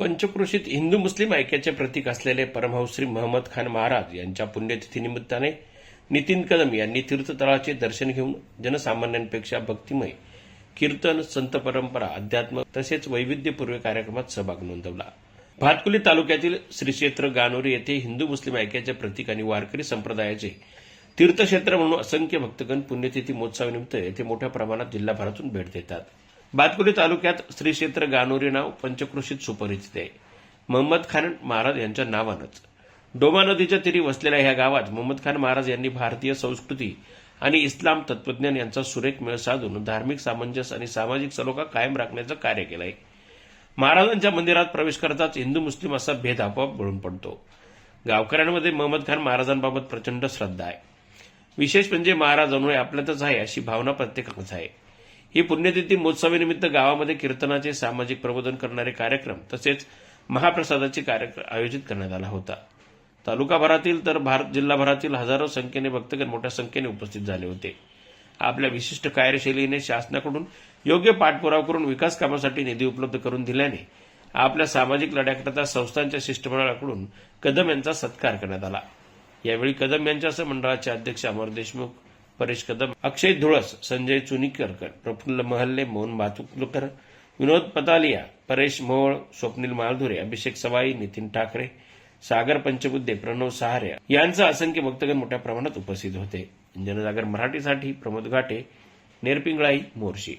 पंचक्रोशीत हिंदू मुस्लिम ऐक्याचे प्रतीक असलेले परमहंस श्री महम्मद खान महाराज यांच्या पुण्यतिथीनिमित्ताने नितीन कदम यांनी तीर्थतळाचे दर्शन घेऊन जनसामान्यांपेक्षा भक्तिमय कीर्तन संत परंपरा अध्यात्म तसेच वैविध्यपूर्व कार्यक्रमात सहभाग नोंदवला. भातकुली तालुक्यातील श्रीक्षेत्र गानोरी येथे हिंदू मुस्लिम ऐक्याचे प्रतीक आणि वारकरी संप्रदायाचे तीर्थक्षेत्र म्हणून असंख्य भक्तगण पुण्यतिथी महोत्सवानिमित्त येथे मोठ्या प्रमाणात जिल्हाभरातून भेट देतात. बातकुली तालुक्यात श्री क्षेत्र गानोरी नाव पंचकृषीत सुपरिचित आहे. मोहम्मद खान महाराज यांच्या नावानंच. डोमा नदीच्या तीरी वसलेल्या ह्या गावात मोहम्मद खान महाराज यांनी भारतीय संस्कृती आणि इस्लाम तत्वज्ञान यांचा सुरेख मेळ साधून धार्मिक सामंजस्य आणि सामाजिक सलोखा कायम राखण्याचं कार्य केलं आहे महाराजांच्या मंदिरात प्रवेश करताच हिंदू मुस्लिम असा भेद आपोआप गळून पडतो. गावकऱ्यांमध्ये मोहम्मद खान महाराजांबाबत प्रचंड श्रद्धा आहे. विशेष म्हणजे महाराज अनुय आपल्यातच आहे अशी भावना प्रत्येकाच आहे. ही पुण्यतिथी महोत्सवानिमित्त गावामध्ये कीर्तनाचे सामाजिक प्रबोधन करणारे कार्यक्रम तसेच महाप्रसादाचे कार्यक्रम आयोजित करण्यात आला होता. तालुकाभरातील तर भारत जिल्हाभरातील हजारो संख्येने भक्तगण मोठ्या संख्येने उपस्थित झाले होते. आपल्या विशिष्ट कार्यशैलीने शासनाकडून योग्य पाठपुरावा करून विकास कामासाठी निधी उपलब्ध करून दिल्याने आपल्या सामाजिक लढ्याकरता संस्थांच्या शिष्टमंडळाकडून कदम यांचा सत्कार करण्यात आला. यावेळी कदम यांच्यासह मंडळाचे अध्यक्ष अमर देशमुख परेश कदम अक्षय धुळस संजय चुनीकरकर प्रफुल्ल महल्ले मोहन भातुकलकर विनोद पतालिया परेश मोहोळ स्वप्नील मालधुरे अभिषेक सवाई नितीन ठाकरे सागर पंचबुद्धे प्रणव सहारे यांचं असंख्य भक्तगण मोठ्या प्रमाणात उपस्थित होते. जनजागर मराठीसाठी प्रमोद घाटे नेरपिंगळाई मोर्शी.